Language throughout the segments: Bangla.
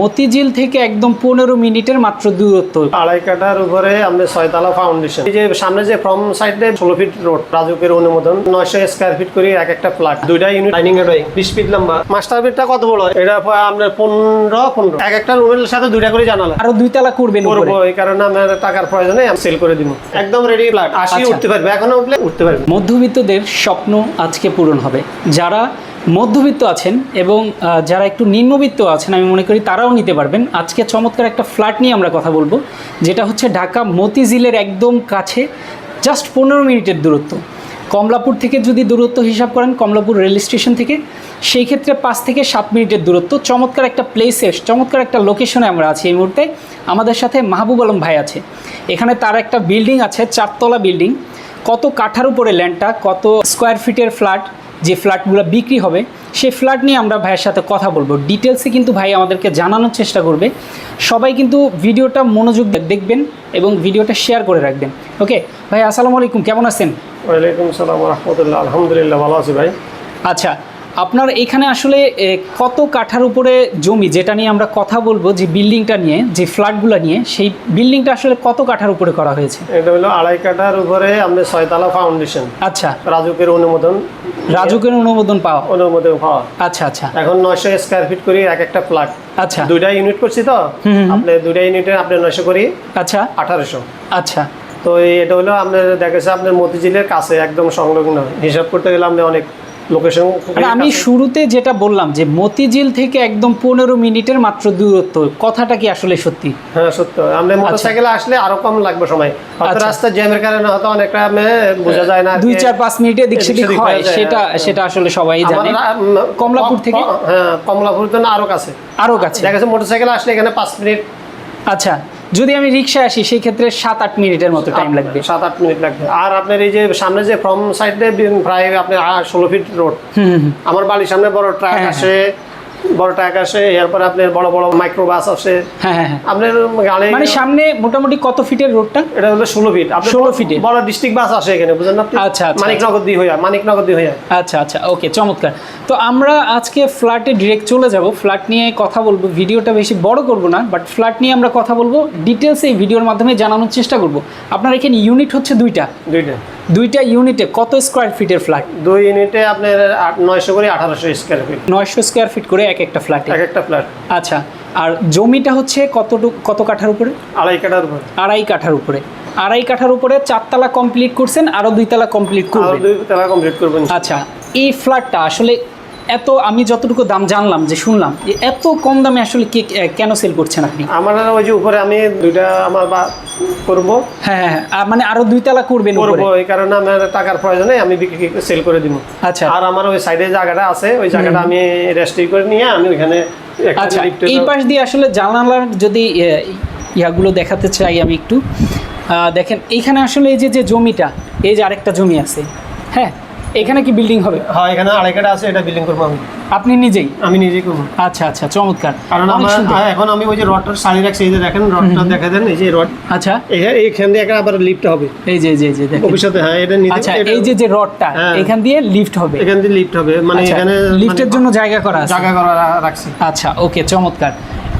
মতিঝিল থেকে একদম পনেরো মিনিটের মাত্র দূরত্ব। আড়াই কাটার উপরে আমাদের ছয়তলা ফাউন্ডেশন এই যে সামনে যে ফ্রম সাইডে ষোলো ফিট রোড রাজুকের অনুমোদন। নয়শো স্কোয়ার ফিট করে এক একটা ফ্ল্যাট দুইটা ইউনিট ডাইনিং এর বিশ ফিট লম্বা। মাস্টার বেডটা কত বড়? এটা আপনার পনেরো পনেরো। এক একটা রুমের সাথে দুইটা করে জানালা। আরও দুই তালা করবেন করব এই কারণে আমার টাকার প্রয়োজনে আমি সেল করে দিব। একদম রেডি ফ্ল্যাট আসি। উঠতে পারবে। এখনও উঠলে উঠতে পারবে। মধ্যবিত্তদের স্বপ্ন আজকে পূরণ হবে। যারা মধ্যবিত্ত আছেন এবং যারা একটু নিম্নবিত্ত আছেন, আমি মনে করি তারাও নিতে পারবেন। আজকে চমৎকার একটা ফ্ল্যাট নিয়ে আমরা কথা বলব, যেটা হচ্ছে ঢাকা মতিঝিলের একদম কাছে জাস্ট পনেরো মিনিটের দূরত্ব। কমলাপুর থেকে যদি দূরত্ব হিসাব করেন, কমলাপুর রেল স্টেশন থেকে, সেই ক্ষেত্রে পাঁচ থেকে সাত মিনিটের দূরত্ব। চমৎকার একটা প্লেসে চমৎকার একটা লোকেশনে আমরা আছি এই মুহূর্তে। আমাদের সাথে মাহবুব আলম ভাই আছে। এখানে তার একটা বিল্ডিং আছে, চারতলা বিল্ডিং কত কাঠার উপরে ল্যান্ডটা কত স্কোয়ার ফিটের ফ্ল্যাট যে ফ্ল্যাটগুলো বিক্রি হবে সেই ফ্ল্যাট নিয়ে আমরা ভাইয়ের সাথে কথা বলব। ডিটেলসে কিন্তু ভাই আমাদেরকে জানানোর চেষ্টা করবে। সবাই কিন্তু ভিডিওটা মনোযোগ দিয়ে দেখবেন এবং ভিডিওটা শেয়ার করে রাখবেন। ওকে ভাই আসসালামু আলাইকুম। কেমন আছেন? ওয়ালাইকুম আসসালাম রহমতুল্লাহ। আলহামদুলিল্লাহ ভালো আছি ভাই। আচ্ছা আপনার এখানে আসলে কত কাঠার উপরে জমি যেটা নিয়ে আমরা কথা বলব যে বিল্ডিংটা নিয়ে যে ফ্ল্যাটগুলো নিয়ে সেই বিল্ডিংটা আসলে কত কাঠার উপরে করা হয়েছে? এটা হলো আড়াই কাঠার উপরে আমাদের ছয়তলা ফাউন্ডেশন আচ্ছা। রাজুকের অনুমোদন। রাজুকের অনুমোদন পাওয়া? অনুমোদন পাওয়া। আচ্ছা আচ্ছা। এখন নয়শো স্কোয়ার ফিট করে এক একটা ফ্ল্যাট আচ্ছা। দুইটা ইউনিট করছি তো? আপনি দুইটা ইউনিটে আপনি নয়শো করি। আচ্ছা। আঠারোশো। আচ্ছা। তো এটা হলো আপনার দেখেছে আপনার মতিঝিলের কাছে একদম সংলগ্ন। হিসাব করতে গেলে আপনি অনেক লোকেশন আমি শুরুতে যেটা বললাম যে মতিঝিল থেকে একদম পনেরো মিনিটের মাত্র দূরত্ব কথাটা কি আসলে সত্যি? হ্যাঁ সত্য। আপনি মোটরসাইকেলে আসলে আরও কম লাগবে সময়। হয়তো আচ্ছা। রাস্তা জ্যামের কারণে হয়তো অনেকটা বোঝা যায় না দুই চার পাঁচ মিনিটে দিক সেদিক সেদিক হয় সেটা হ্যাঁ। সেটা আসলে সবাই জানে। কমলাপুর থেকে? হ্যাঁ কমলাপুর জন্য আরও কাছে। আরও কাছে। দেখা যাচ্ছে মোটরসাইকেল আসলে এখানে পাঁচ মিনিট। আচ্ছা। যদি আমি রিক্সা আসি সেই ক্ষেত্রে সাত আট মিনিটের মতো টাইম লাগবে। সাত আট মিনিট লাগবে। আর আপনার এই যে সামনে যে ফ্রম সাইডে প্রায় আপনার ষোলো ফিট রোড। আমার বাড়ির সামনে বড় ট্রাক হ্যাঁ, আসে বড় ট্রাক আসে এরপরে আপনার বড় বড় মাইক্রো বাস আসে। হ্যাঁ হ্যাঁ হ্যাঁ। আপনার গাড়ি মানে সামনে মোটামুটি কত ফিটের রোডটা এটা হলো ষোলো ফিট আপনার 16 বড়- ফিটে? বড় ডিস্ট্রিক্ট বাস আসে এখানে বুঝলেন না আপনি? আচ্ছা, আচ্ছা, মানিকনগর দিয়ে হইয়া মানিকনগর দিয়ে হইয়া। আচ্ছা আচ্ছা ওকে চমৎকার। তো আমরা আজকে ফ্ল্যাটে ডিরেক্ট চলে যাব। ফ্ল্যাট নিয়ে কথা বলব ভিডিওটা বেশি বড় করব না বাট ফ্ল্যাট নিয়ে আমরা কথা বলব। ডিটেলস এই ভিডিওর মাধ্যমে জানানোর চেষ্টা করব। আপনার এখানে ইউনিট হচ্ছে দুইটা। দুইটা। দুইটা ইউনিটে কত স্কোয়ার ফিটের ফ্ল্যাট দুই ইউনিটে আপনার নয়শো করে আঠারোশো স্কোয়ার ফিট নয়শো স্কোয়ার ফিট করে এক একটা ফ্ল্যাট এক একটা ফ্ল্যাট আচ্ছা আর জমিটা হচ্ছে কতটুকু কত কাঠার উপরে? আড়াই কাঠার উপরে। আড়াই কাঠার উপরে। আড়াই কাঠার উপরে চারতলা কমপ্লিট করছেন আরও দুইতলা কমপ্লিট আরও করবেন। দুই তলা কমপ্লিট করবেন। আচ্ছা এই ফ্ল্যাটটা আসলে এত আমি যতটুকু দাম জানলাম যে শুনলাম যে এত কম দামে আসলে কে কেন সেল করছেন আপনি? আমার ওই যে উপরে আমি দুইটা আমার বা করব। হ্যাঁ হ্যাঁ হ্যাঁ। আর মানে আরও দুইতলা করবেন উপরে? করব এই কারণে আমার টাকার প্রয়োজনে আমি বিক্রি সেল করে দিব। আচ্ছা। আর আমার ওই সাইডে জায়গাটা আছে ওই জায়গাটা আমি রেস্ট্রি করে নিয়ে আমি ওইখানে একটা আচ্ছা এই পাশ দিয়ে আসলে জানালার যদি ইয়াগুলো দেখাতে চাই আমি একটু। দেখেন এইখানে আসলে এই যে যে জমিটা এই যে আরেকটা জমি আছে হ্যাঁ? এখানে কি বিল্ডিং হবে? হ্যাঁ এখানে আড়াই কাটা আছে এটা বিল্ডিং করব আমি। আপনি নিজেই? আমি নিজেই করব। আচ্ছা আচ্ছা চমৎকার। কারণ আমার এখন আমি ওই যে রডটার সারি রাখছি এই যে দেখেন রডটা দেখা দেন এই যে রড। আচ্ছা। এইখান দিয়ে একটা আবার লিফট হবে। এই যে যে যে দেখেন। ভবিষ্যতে হ্যাঁ এটা আচ্ছা এই যে যে রডটা হ্যাঁ। এখান দিয়ে লিফট হবে। এখান দিয়ে লিফট হবে। মানে আচ্ছা, এখানে লিফটের মানে জন্য জায়গা করা আছে। জায়গা করা রাখছি। আচ্ছা ওকে চমৎকার।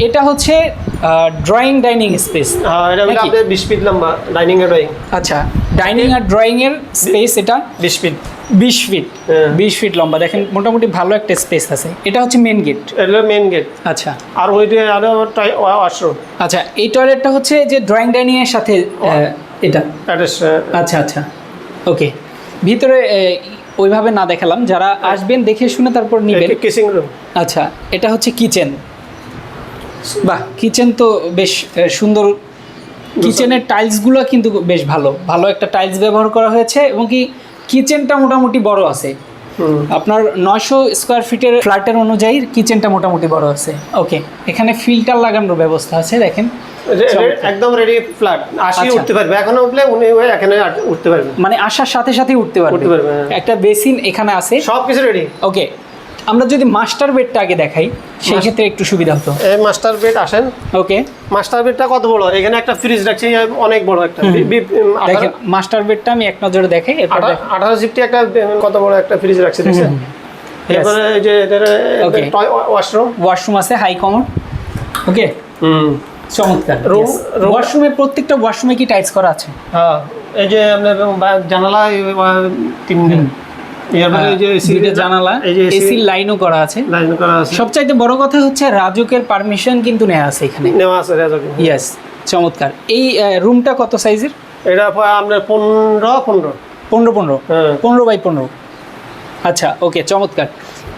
এটা হচ্ছে ড্রয়িং ডাইনিং স্পেস হ্যাঁ, এটা হলো? আপনার বিশ ফিট লম্বা ডাইনিং এর ড্রয়িং আচ্ছা ডাইনিং আর ড্রয়িং এর স্পেস এটা? বিশ ফিট বিশ ফিট হ্যাঁ। বিশ ফিট লম্বা। দেখেন মোটামুটি ভালো একটা স্পেস আছে। এটা হচ্ছে মেন গেট এটা মেন গেট আচ্ছা। আর ওইটা আরও ওয়াশরুম আচ্ছা এই টয়লেটটা হচ্ছে যে ড্রয়িং ডাইনিং এর সাথে এটা। আচ্ছা আচ্ছা। ওকে ভিতরে ওইভাবে না দেখালাম। যারা আসবেন দেখে শুনে তারপর নিবেন। কিসিং রুম আচ্ছা এটা হচ্ছে কিচেন বাহ কিচেন তো বেশ সুন্দর। কিচেনের টাইলসগুলো কিন্তু বেশ ভালো। ভালো একটা টাইলস ব্যবহার করা হয়েছে এবং কি কিচেনটা মোটামুটি বড় আছে। আপনার নয়শো স্কোয়ার ফিটের ফ্ল্যাটের অনুযায়ী কিচেনটা মোটামুটি বড় আছে। ওকে এখানে ফিল্টার লাগানোর ব্যবস্থা আছে দেখেন। একদম রেডি ফ্ল্যাট আসি। উঠতে পারবে। এখন উঠলে উনি এখানে উঠতে পারবে মানে আসার সাথে সাথে উঠতে পারবে। উঠতে পারবে, হ্যাঁ। একটা বেসিন এখানে আছে। সব কিছু রেডি ওকে আমরা যদি মাস্টার বেডটা আগে দেখাই সেই ক্ষেত্রে একটু সুবিধা হতো। এই মাস্টার বেড আসেন। ওকে। মাস্টার বেডটা কত বড়? এখানে একটা ফ্রিজ রাখছি অনেক বড় একটা। দেখেন মাস্টার বেডটা আমি এক নজরে দেখাই আঠারো সিফটি একটা কত বড় একটা ফ্রিজ রাখছি দেখছেন. এরপরে এই যে. ওয়াশরুম ওয়াশরুম আছে হাই কমন ওকে হুম। চমৎকার। Room- ওয়াশরুমে প্রত্যেকটা ওয়াশরুমে কি টাইলস করা আছে? হ্যাঁ এই যে আপনার জানালা এই বা- তিনটে এরপরে এই যে এসি দুইটা জানালা এই যে এসি এসির লাইনও করা আছে। লাইন করা আছে। সবচাইতে বড় কথা হচ্ছে রাজুকের পারমিশন কিন্তু নেওয়া আছে এখানে। নেওয়া আছে রেজকে। ইয়েস চমৎকার। এই রুমটা কত সাইজের এটা আপনার পনেরো পনেরো। পনেরো পনেরো? হ্যাঁ। পনেরো বাই পনেরো। আচ্ছা ওকে চমৎকার।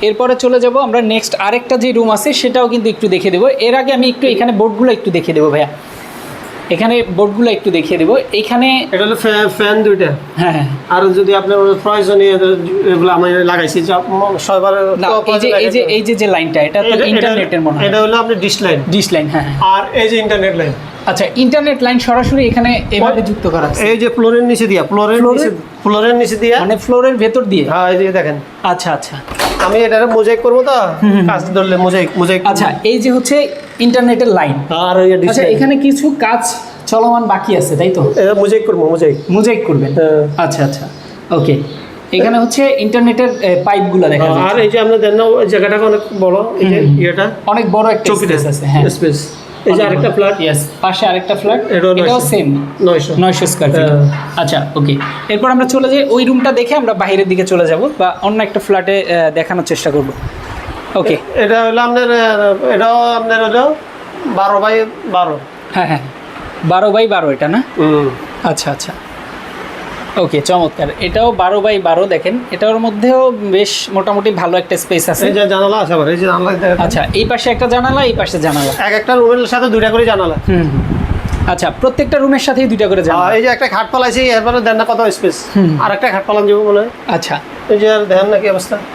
এরপরে চলে যাব আমরা নেক্সট আরেকটা যে রুম আছে সেটাও কিন্তু একটু দেখে দেবো। এর আগে আমি একটু এখানে বোর্ডগুলো একটু দেখে দেবো ভাইয়া। এখানে বোর্ডগুলো একটু দেখিয়ে দেবো। এখানে এটা হলো ফ্যান দুইটা। হ্যাঁ। হ্যাঁ আর যদি আপনার প্রয়োজনীয় এগুলো আমি লাগাইছি সবার এই যে এই যে এই যে যে লাইনটা এটা তো ইন্টারনেটের মনে হয়। এটা হলো আপনার ডিশ লাইন। ডিশ লাইন হ্যাঁ হ্যাঁ। আর এই যে ইন্টারনেট লাইন। আচ্ছা ইন্টারনেট লাইন সরাসরি এখানে এভাবে যুক্ত করা আছে। এই যে ফ্লোরের নিচে দিয়া ফ্লোরের নিচে ফ্লোরের নিচে দিয়া মানে ফ্লোরের ভেতর দিয়ে? হ্যাঁ এই যে দেখেন। আচ্ছা আচ্ছা। আমি এটা মোজাইক করব তো? কাজ ধরলে মোজাইক মোজাইক আচ্ছা এই যে হচ্ছে ইন্টারনেটের লাইন আর আচ্ছা এখানে কিছু কাজ চলমান বাকি আছে তাই তো? এটা মোজাইক করব মোজাইক মোজাইক করবেন? হ্যাঁ। আচ্ছা আচ্ছা। ওকে এখানে হচ্ছে ইন্টারনেটের পাইপগুলো দেখা যায় আর এই যে আপনার দেন না জায়গাটা অনেক বড় এই যে ইয়েটা। অনেক বড় একটা স্পেস আছে হ্যাঁ। স্পেস এই যে আরেকটা ফ্ল্যাট ইয়েস পাশে আরেকটা ফ্ল্যাট এটাও এটাও 900 সেম নয়শো নয়শো স্কোয়ার ফিট। আচ্ছা ওকে এরপর আমরা চলে যাই ওই রুমটা দেখে আমরা বাইরের দিকে চলে যাব বা অন্য একটা ফ্ল্যাটে দেখানোর চেষ্টা করব। ওকে এটা হলো আপনার এটাও আপনার হলো বারো বাই বারো। হ্যাঁ হ্যাঁ। বারো বাই বারো এটা না? আচ্ছা আচ্ছা। ওকে চমৎকার। এটাও বারো বাই বারো দেখেন। এটার মধ্যেও বেশ মোটামুটি ভালো একটা স্পেস আছে। যে জানালা আছে আবার এই যে জানালা আচ্ছা এই পাশে একটা জানালা এই পাশে জানালা। এক একটা রুমের সাথে দুইটা করে জানালা। হুম। আচ্ছা প্রত্যেকটা রুমের সাথেই দুইটা করে জানালা। এই যে একটা খাট পালাইছি এরপরে দেন না কত স্পেস আর একটা খাট পালান যাব মনে হয়। আচ্ছা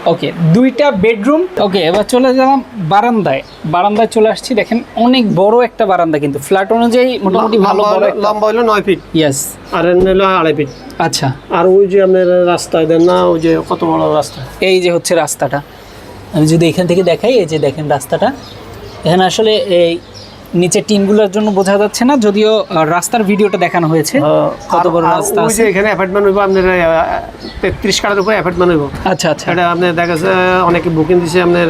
ওকে দুইটা বেডরুম। ওকে এবার চলে গেলাম বারান্দায়। বারান্দায় চলে আসছি দেখেন অনেক বড় একটা বারান্দা কিন্তু। ফ্ল্যাট অনুযায়ী মোটামুটি ভালো লম্বা বড় হলো- লম্বা হলো নয় ফিট। ইয়েস আর হলো আড়াই ফিট। আচ্ছা। আর ওই যে আপনার রাস্তায় দেন না ওই যে কত বড় রাস্তা। এই যে হচ্ছে রাস্তাটা। আমি যদি এখান থেকে দেখাই এই যে দেখেন রাস্তাটা। এখানে আসলে এই নিচে টিনগুলোর জন্য বোঝা যাচ্ছে না যদিও রাস্তার ভিডিওটা দেখানো হয়েছে। কত বড় রাস্তা আছে? এখানে অ্যাপার্টমেন্ট হইব আপনার তেত্রিশ কাটার উপরে অ্যাপার্টমেন্ট হইব। আচ্ছা আচ্ছা। এটা আপনার দেখা যাচ্ছে অনেকে বুকিং দিছে আপনার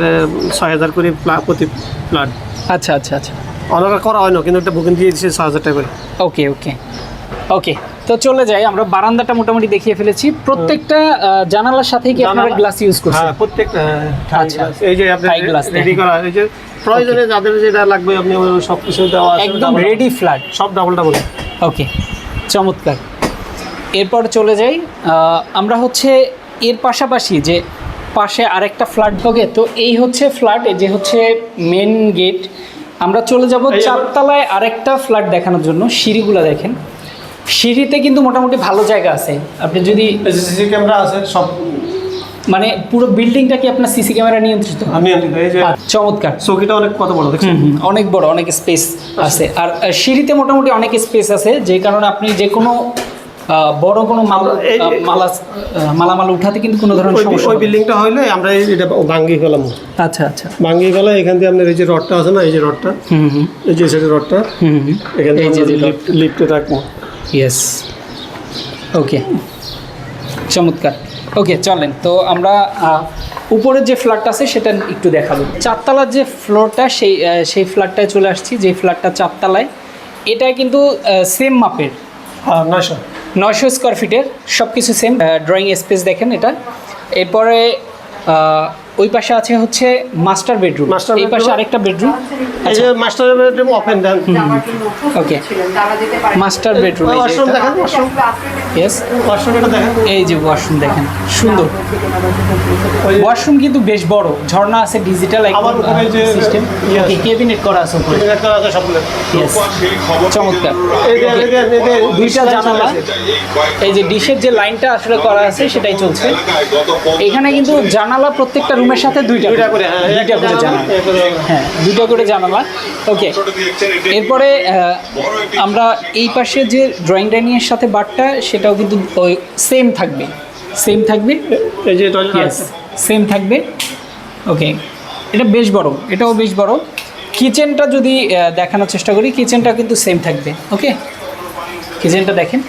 ছয় হাজার করে ফ্লা- প্রতি প্ল্যান আচ্ছা আচ্ছা আচ্ছা। অনেক করা হয় না কিন্তু একটা বুকিং দিয়ে দিছে ছয় হাজার টাকা করে। ওকে ওকে ওকে তো চলে যাই আমরা বারান্দাটা মোটামুটি দেখিয়ে ফেলেছি। প্রত্যেকটা জানালার সাথেই কি আপনারা গ্লাস ইউজ করছেন? হ্যাঁ প্রত্যেকটা আচ্ছা। এই যে Thai রেডি করা এই যে প্রয়োজনে যাদের যেটা লাগবে আপনি সব কিছু দেওয়া আছে একদম রেডি ফ্ল্যাট সব ডাবল ডাবল ওকে চমৎকার। এরপর চলে যাই আমরা হচ্ছে এর পাশাপাশি যে পাশে আরেকটা ফ্ল্যাট ওকে তো এই হচ্ছে ফ্ল্যাট এই যে হচ্ছে মেন গেট আমরা চলে যাব চারতলায় আরেকটা ফ্ল্যাট দেখানোর জন্য সিঁড়িগুলো দেখেন। সিঁড়িতে কিন্তু মোটামুটি ভালো জায়গা আছে। আপনি যদি সিসি ক্যামেরা আছে সব মানে পুরো বিল্ডিংটা কি আপনার সিসি ক্যামেরা নিয়ন্ত্রিত? আমি এই যে চমৎকার। চৌকিটা অনেক কত বড় দেখছেন? অনেক বড় অনেক স্পেস আছে। আর সিঁড়িতে মোটামুটি অনেক স্পেস আছে যে কারণে আপনি যে কোনো বড় কোনো মাল মালামাল উঠাতে কিন্তু কোনো ধরনের সমস্যা ওই বিল্ডিংটা হইলে আমরা এটা ভাঙ্গি ফেলাম। আচ্ছা আচ্ছা। ভাঙ্গি ফেলা এখান দিয়ে আপনার এই যে রডটা আছে না এই যে রডটা এই যে সেটা রডটা এখান থেকে লিফটে রাখব। ইয়েস ওকে চমৎকার। ওকে চলেন। তো আমরা উপরের যে ফ্ল্যাটটা আছে সেটা একটু দেখাবো। চারতলার যে ফ্লোরটা সেই সেই ফ্ল্যাটটায় চলে আসছি। যে ফ্ল্যাটটা চারতলায় এটা কিন্তু সেম মাপের। নয়শো। নয়শো স্কোয়ার ফিটের সব কিছু সেম ড্রয়িং স্পেস দেখেন এটা। এরপরে ওই পাশে আছে হচ্ছে মাস্টার বেডরুম। Master এই পাশে আরেকটা বেডরুম এই যে master bedroom open then okay. Master bedroom washroom দেখেন ওয়াশরুম। ইয়েস ওয়াশরুম এটা দেখেন। এই যে ওয়াশরুম দেখেন সুন্দর। ওয়াশরুম কিন্তু বেশ বড় ঝর্ণা আছে ডিজিটাল আবার উপরে যে- সিস্টেম আছে। কেবিনেট করা আছে উপরে। এটা একটা আছে সবগুলো। ইয়েস চমৎকার। দুইটা জানালা। এই যে ডিশের যে লাইনটা আসলে করা আছে সেটাই চলছে। এখানে কিন্তু জানালা প্রত্যেকটা রুমের সাথে দুইটা দুইটা করে হ্যাঁ দুইটা করে জানালা করে জানালা। হ্যাঁ দুইটা করে জানালা ওকে এরপরে আমরা এই পাশে যে ড্রয়িং ডাইনিংয়ের সাথে বারটা সেটাও কিন্তু ওই সেম থাকবে। সেম থাকবে? এই যে সেম থাকবে। ওকে এটা বেশ বড় এটাও বেশ বড়। কিচেনটা যদি দেখানোর চেষ্টা করি কিচেনটা কিন্তু সেম থাকবে। ওকে কিচেনটা দেখেন।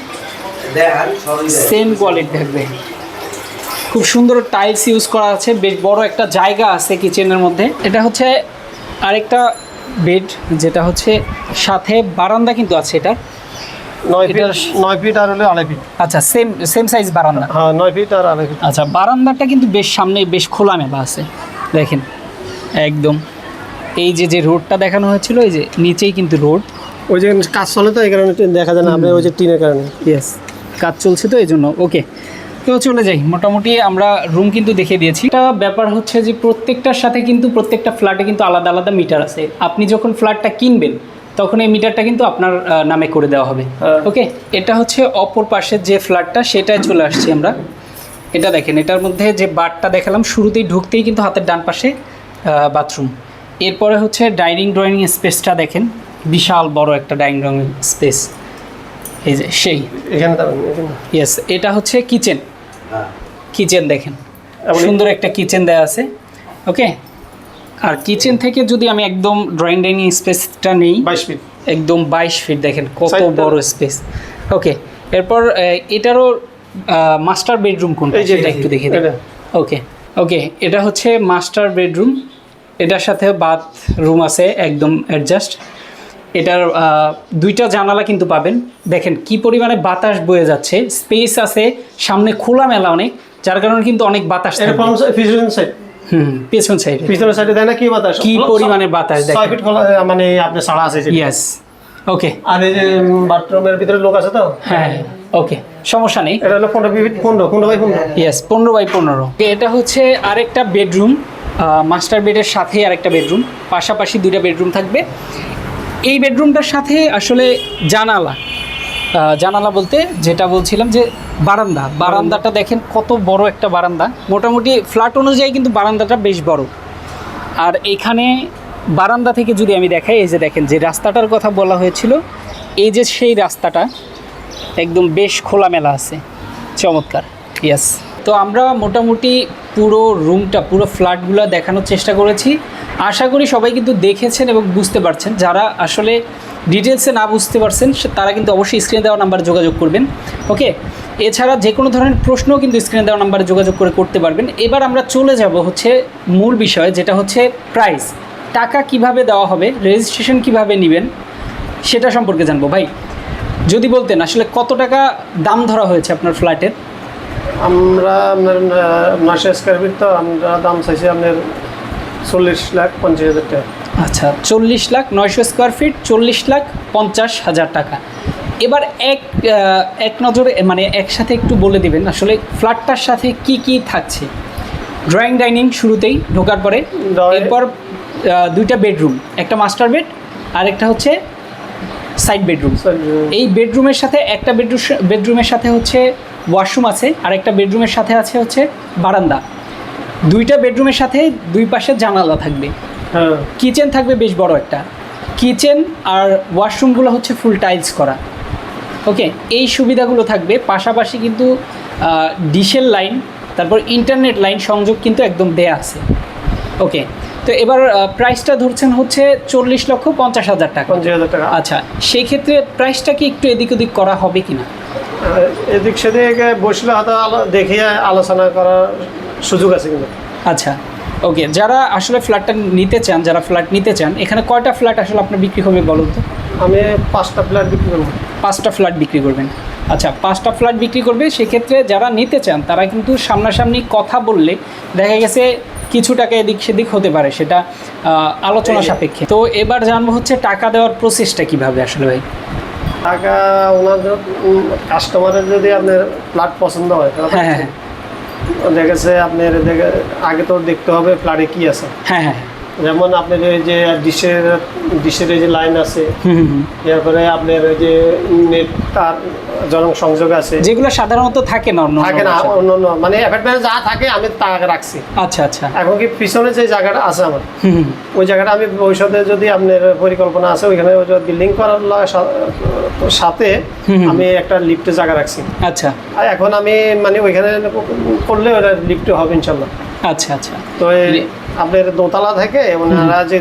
সেম কোয়ালিটি থাকবে। খুব সুন্দর টাইলস ইউজ করা আছে বেশ বড় একটা জায়গা আছে কিচেনের মধ্যে। এটা হচ্ছে আরেকটা বেড যেটা হচ্ছে সাথে বারান্দা কিন্তু আছে এটা। নয় ফিট আর হলে আড়াই ফিট আচ্ছা সেম সেম সাইজ বারান্দা। হ্যাঁ নয় ফিট আর আড়াই ফিট আচ্ছা বারান্দাটা কিন্তু বেশ সামনে বেশ খোলামেলা আছে দেখেন। একদম। এই যে যে রোডটা দেখানো হয়েছিল এই যে নিচেই কিন্তু রোড ওই যে কাজ চলে তো এই কারণে দেখা যায় না আপনার ওই যে টিনের কারণে। ইয়েস কাজ চলছে তো এই জন্য। ওকে তো চলে যাই। মোটামুটি আমরা রুম কিন্তু দেখে দিয়েছি। একটা ব্যাপার হচ্ছে যে প্রত্যেকটার সাথে কিন্তু প্রত্যেকটা ফ্ল্যাটে কিন্তু আলাদা আলাদা মিটার আছে। আপনি যখন ফ্ল্যাটটা কিনবেন তখন এই মিটারটা কিন্তু আপনার নামে করে দেওয়া হবে। হ্যাঁ। ওকে এটা হচ্ছে অপর পাশের যে ফ্ল্যাটটা সেটায় চলে আসছি আমরা। এটা দেখেন এটার মধ্যে যে বারটা দেখালাম শুরুতেই ঢুকতেই কিন্তু হাতের ডান পাশে বাথরুম এরপরে হচ্ছে ডাইনিং ড্রয়িং স্পেসটা দেখেন। বিশাল বড় একটা ডাইনিং ড্রয়িং স্পেস এই যে সেই। এখানে ইয়েস এটা হচ্ছে কিচেন কিচেন দেখেন। সুন্দর একটা কিচেন দেওয়া আছে। ওকে আর কিচেন থেকে যদি আমি একদম ড্রয়িং ডাইনিং স্পেসটা নেই বাইশ ফিট একদম বাইশ ফিট দেখেন কত বড় স্পেস ওকে এরপর এটারও মাস্টার বেডরুম কোনটা? সেটা একটু দেখে ওকে ওকে এটা হচ্ছে মাস্টার বেডরুম এটার সাথে বাথরুম আছে একদম অ্যাডজাস্ট এটার আহ, দুইটা জানালা কিন্তু পাবেন। দেখেন কি পরিমাণে বাতাস বয়ে যাচ্ছে। স্পেস আছে সামনে খোলা মেলা অনেক যার কারণে কিন্তু অনেক বাতাস সাইড হুম হুম, পেছন সাইডে পিছনের সাইডে দেয় না কি বাতাস? কি পরিমাণে বাতাস ফিট মানে আপনার সাড়া আছে ইয়েস ওকে আর এই যে বাথরুমের ভিতরে লোক আছে তো? হ্যাঁ ওকে সমস্যা নেই। এটা হলো পনেরো ফিট পনেরো পনেরো বাই পনেরো। ইয়েস পনেরো বাই পনেরো। এটা হচ্ছে আরেকটা বেডরুম মাস্টার বেডের সাথে আরেকটা বেডরুম পাশাপাশি দুইটা বেডরুম থাকবে। এই বেডরুমটার সাথে আসলে জানালা জানালা বলতে যেটা বলছিলাম যে বারান্দা, বারান্দাটা দেখেন কত বড় একটা বারান্দা। মোটামুটি ফ্ল্যাট অনুযায়ী কিন্তু বারান্দাটা বেশ বড়। আর এখানে বারান্দা থেকে যদি আমি দেখাই, এই যে দেখেন যে রাস্তাটার কথা বলা হয়েছিল, এই যে সেই রাস্তাটা একদম বেশ খোলামেলা আছে। চমৎকার। ইয়েস তো আমরা মোটামুটি পুরো রুমটা পুরো ফ্ল্যাটগুলো দেখানোর চেষ্টা করেছি। আশা করি সবাই কিন্তু দেখেছেন এবং বুঝতে পারছেন। যারা আসলে ডিটেলসে না বুঝতে পারছেন তারা কিন্তু অবশ্যই স্ক্রিনে দেওয়া নাম্বারে যোগাযোগ করবেন। ওকে এছাড়া যে কোনো ধরনের প্রশ্নও কিন্তু স্ক্রিনে দেওয়া নাম্বারে যোগাযোগ করে করতে পারবেন। এবার আমরা চলে যাব হচ্ছে মূল বিষয়, যেটা হচ্ছে প্রাইস টাকা কীভাবে দেওয়া হবে রেজিস্ট্রেশন কীভাবে নেবেন, সেটা সম্পর্কে জানব। ভাই, যদি বলতেন আসলে কত টাকা দাম ধরা হয়েছে আপনার ফ্ল্যাটের আমরা আপনার নয়শো স্কোয়ার ফিট তো আমরা দাম চাইছি আপনার চল্লিশ লাখ পঞ্চাশ হাজার টাকা। আচ্ছা চল্লিশ লাখ নয়শো স্কোয়ার ফিট চল্লিশ লাখ পঞ্চাশ হাজার টাকা। এবার এক এক নজরে মানে একসাথে একটু বলে দিবেন আসলে ফ্ল্যাটটার সাথে কি কি থাকছে? ড্রয়িং ডাইনিং শুরুতেই ঢোকার পরে এরপর দুইটা বেডরুম একটা মাস্টার বেড আর একটা হচ্ছে সাইড বেডরুম এই বেডরুমের সাথে একটা বেডরুম বেডরুমের সাথে হচ্ছে ওয়াশরুম আছে আর একটা বেডরুমের সাথে আছে হচ্ছে বারান্দা। দুইটা বেডরুমের সাথে দুই পাশে জানালা থাকবে। হ্যাঁ। কিচেন থাকবে বেশ বড় একটা। কিচেন আর ওয়াশরুমগুলো হচ্ছে ফুল টাইলস করা। ওকে এই সুবিধাগুলো থাকবে। পাশাপাশি কিন্তু ডিশেল লাইন তারপর ইন্টারনেট লাইন সংযোগ কিন্তু একদম দেয়া আছে। ওকে তো এবার প্রাইসটা ধরছেন হচ্ছে চল্লিশ লক্ষ পঞ্চাশ হাজার টাকা। পঞ্চাশ হাজার টাকা। আচ্ছা সেই ক্ষেত্রে প্রাইসটা কি একটু এদিক ওদিক করা হবে কি না আর এদিক সেদিক বসলে হয়তো দেখে আলোচনা করার সুযোগ আছে কিন্তু। আচ্ছা ওকে যারা আসলে ফ্ল্যাটটা নিতে চান যারা ফ্ল্যাট নিতে চান এখানে কয়টা ফ্ল্যাট আসলে আপনার বিক্রি হবে বলুন তো? আমি পাঁচটা ফ্ল্যাট বিক্রি করব। পাঁচটা ফ্ল্যাট বিক্রি করবেন। আচ্ছা পাঁচটা ফ্ল্যাট বিক্রি করবে সেক্ষেত্রে যারা নিতে চান তারা কিন্তু সামনাসামনি কথা বললে দেখা গেছে কিছু টাকা এদিক সেদিক হতে পারে সেটা আলোচনা সাপেক্ষে। তো এবার জানব হচ্ছে টাকা দেওয়ার প্রসেসটা কীভাবে আসলে ভাই? টাকা ওনার কাস্টমারের যদি আপনার ফ্ল্যাট পছন্দ হয় তাহলে হ্যাঁ হ্যাঁ। দেখা গেছে আপনার আগে তো দেখতে হবে ফ্ল্যাটে কি আছে। হ্যাঁ হ্যাঁ। যেমন আপনার এই যে ডিশের ডিশের যে লাইন আছে হুম হুম হুম। এরপরে আপনার ওই যে নেট তার জন সংযোগ আছে। যেগুলো সাধারণত থাকে না অন্য থাকে না। অন্য অন্য মানে অ্যাপার্টমেন্টে যা থাকে আমি তা রাখছি। আচ্ছা আচ্ছা। এখন কি পিছনে যে জায়গাটা আছে আমার ওই জায়গাটা আমি ভবিষ্যতে যদি আপনার পরিকল্পনা আছে ওইখানে বিল্ডিং করার সাথে। আমি একটা লিফটের জায়গা রাখছি। আচ্ছা। আর এখন আমি মানে ওইখানে করলে ওটা লিফটে হবে ইনশাল্লাহ। আচ্ছা আচ্ছা তো আপনার দোতলা থেকে ওনারা যে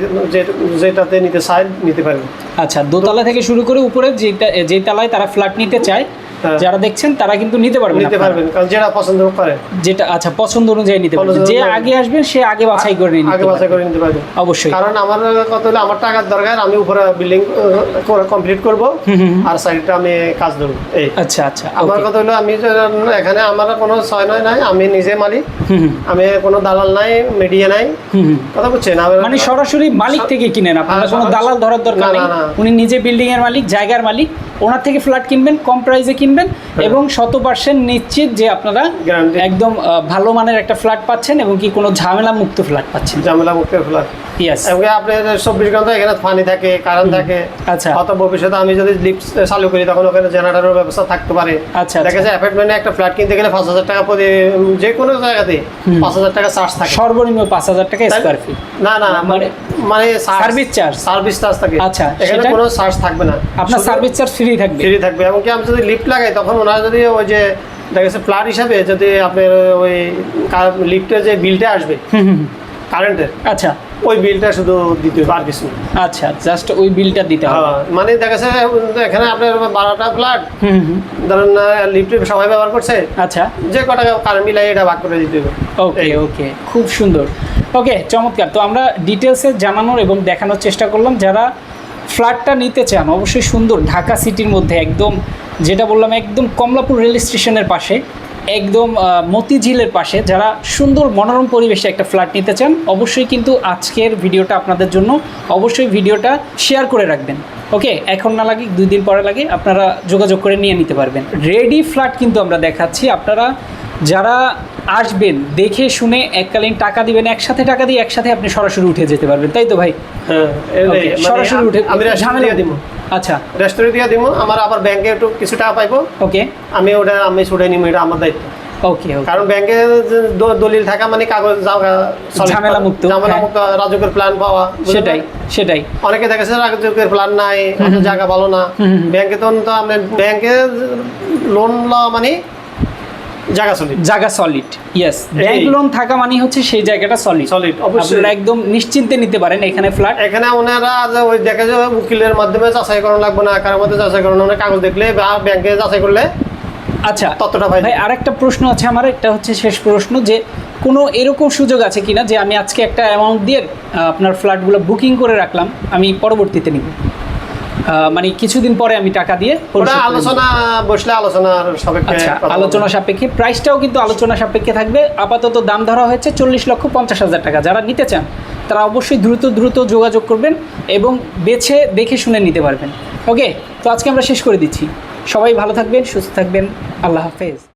যেটাতে নিতে চায় নিতে পারবেন আচ্ছা দোতলা থেকে শুরু করে উপরে যেটা যে তালায় তারা ফ্ল্যাট নিতে চায়। যারা দেখছেন তারা কিন্তু নিতে পারবেন নিতে পারবেন কারণ যেটা পছন্দ করে। যেটা আচ্ছা পছন্দ অনুযায়ী নিতে পারবেন। যে আগে আসবেন সে আগে বাছাই করে নিয়ে আগে বাছাই করে নিতে পারবেন। অবশ্যই। কারণ আমার কত হলো আমার টাকার দরকার আমি উপরে বিল্ডিং কমপ্লিট করব। আর সাইডটা আমি কাজ দেবো এই। আচ্ছা আচ্ছা আমার. কথা হলো আমি এখানে আমার কোনো ছয় নয় নাই আমি নিজে মালিক। আমি কোনো দালাল নাই মিডিয়া নাই। কথা বুঝছেন মানে সরাসরি মালিক থেকে কিনেন আপনারা হ্যাঁ, কোনো দালাল ধরার দরকার নেই। উনি নিজে বিল্ডিং এর মালিক জায়গার মালিক। ওনার থেকে ফ্ল্যাট কিনবেন কম প্রাইসে কিনবেন হ্যাঁ। এবং শত পার্সেন্ট নিশ্চিত যে আপনারা একদম ভালো মানের একটা ফ্ল্যাট পাচ্ছেন এবং কি কোনো ঝামেলা মুক্ত ফ্ল্যাট পাচ্ছেন। ঝামেলা মুক্তের ফ্ল্যাট ইয়েস এবং আপনার চব্বিশ ঘণ্টা এখানে পানি থাকে কারেন্ট থাকে। আচ্ছা। হয়তো ভবিষ্যতে আমি যদি লিফট চালু করি তখন ওখানে জেনারেটরের ব্যবস্থা থাকতে পারে। আচ্ছা দেখা আচ্ছা যায় অ্যাপার্টমেন্টে একটা ফ্ল্যাট কিনতে গেলে পাঁচ হাজার টাকা প্রতি যে কোনো জায়গাতে পাঁচ হাজার টাকা চার্জ থাকে। সর্বনিম্ন পাঁচ হাজার টাকা তাই- স্কোয়ার ফিট না না মানে মানে Service charge? সার্ভিস চার্জ থাকে। আচ্ছা, এখানে কোনো চার্জ থাকবে না। আপনার সার্ভিস চার্জ ফ্রি থাকবে। ফ্রি থাকবে। এবং কি আমি যদি লিফট লাগাই তখন ওনারা যদি ওই যে দেখা গেছে ফ্ল্যাট হিসাবে যদি আপনার ওই লিফটের যে বিলটা আসবে। কারেন্টের আচ্ছা। ওই বিলটা শুধু দিতে হবে। আর কিছু। আচ্ছা জাস্ট ওই বিলটা দিতে হবে। হ্যাঁ, মানে দেখা গেছে এখানে আপনার বারোটা ফ্ল্যাট। ধরেন লিফটে সবাই ব্যবহার করছে আচ্ছা। যে কটা কারেন্ট বিল এটা ভাগ করে দিতে হবে। ওকে ওকে খুব সুন্দর। ওকে চমৎকার। তো আমরা ডিটেলসে জানানোর এবং দেখানোর চেষ্টা করলাম। যারা ফ্ল্যাটটা নিতে চান অবশ্যই সুন্দর ঢাকা সিটির মধ্যে একদম যেটা বললাম একদম কমলাপুর রেল স্টেশনের পাশে একদম মতিঝিলের পাশে। যারা সুন্দর মনোরম পরিবেশে একটা ফ্ল্যাট নিতে চান অবশ্যই কিন্তু আজকের ভিডিওটা আপনাদের জন্য অবশ্যই ভিডিওটা শেয়ার করে রাখবেন। ওকে? এখন না লাগে দুই দিন পরে লাগে আপনারা যোগাযোগ করে নিয়ে নিতে পারবেন। রেডি ফ্ল্যাট কিন্তু আমরা দেখাচ্ছি। আপনারা যারা আসবেন দেখে শুনে এককালীন টাকা দিবেন একসাথে টাকা দিয়ে একসাথে আপনি সরাসরি উঠে যেতে পারবেন। তাই তো ভাই? হ্যাঁ মানে সরাসরি উঠে ঝামেলা দিব। আচ্ছা। রেস্টুরেন্ট দিয়ে দিব আমার আবার ব্যাংকে একটু কিছু টাকা পাইবো। ওকে আমি ওটা আমি ছুটে নিব এটা আমার দায়িত্ব। ওকে কারণ ব্যাংকে দলিল থাকা মানে কাগজ ঝামেলা মুক্ত, ঝামেলা হ্যাঁ। মুক্ত রাজকের প্ল্যান পাওয়া সেটাই সেটাই। অনেকে দেখেছে রাজকের প্ল্যান নাই জায়গা ভালো না। ব্যাংকে তো আপনি ব্যাংকে লোন লওয়া মানে জায়গা চলি জায়গা সলিড ইয়েস ব্যাংক লোন থাকা মানে হচ্ছে সেই জায়গাটা সলিড Solid, অবশ্যই। আপনারা একদম নিশ্চিন্তে নিতে পারেন এখানে ফ্ল্যাট এখানে ওনারা ওই দেখে যে উকিলের মাধ্যমে যাচাই করানো লাগবে না কারোর মধ্যে যাচাই করানো কাগজ দেখলে বা ব্যাংকে যাচাই করলে আচ্ছা ততটা পাই। ভাই আরেকটা প্রশ্ন আছে আমার একটা হচ্ছে শেষ প্রশ্ন যে কোনো এরকম সুযোগ আছে কিনা যে আমি আজকে একটা অ্যামাউন্ট দিয়ে আপনার ফ্ল্যাটগুলো বুকিং করে রাখলাম আমি পরবর্তীতে নিব। মানে কিছুদিন পরে আমি টাকা দিয়ে। আলোচনা বসলে আলোচনার সাপেক্ষে আচ্ছা। আলোচনা সাপেক্ষে প্রাইসটাও কিন্তু আলোচনা সাপেক্ষে থাকবে। আপাতত দাম ধরা হয়েছে চল্লিশ লক্ষ পঞ্চাশ হাজার টাকা। যারা নিতে চান তারা অবশ্যই দ্রুত দ্রুত যোগাযোগ করবেন এবং বেছে দেখে শুনে নিতে পারবেন। ওকে তো আজকে আমরা শেষ করে দিচ্ছি। সবাই ভালো থাকবেন সুস্থ থাকবেন। আল্লাহ হাফেজ।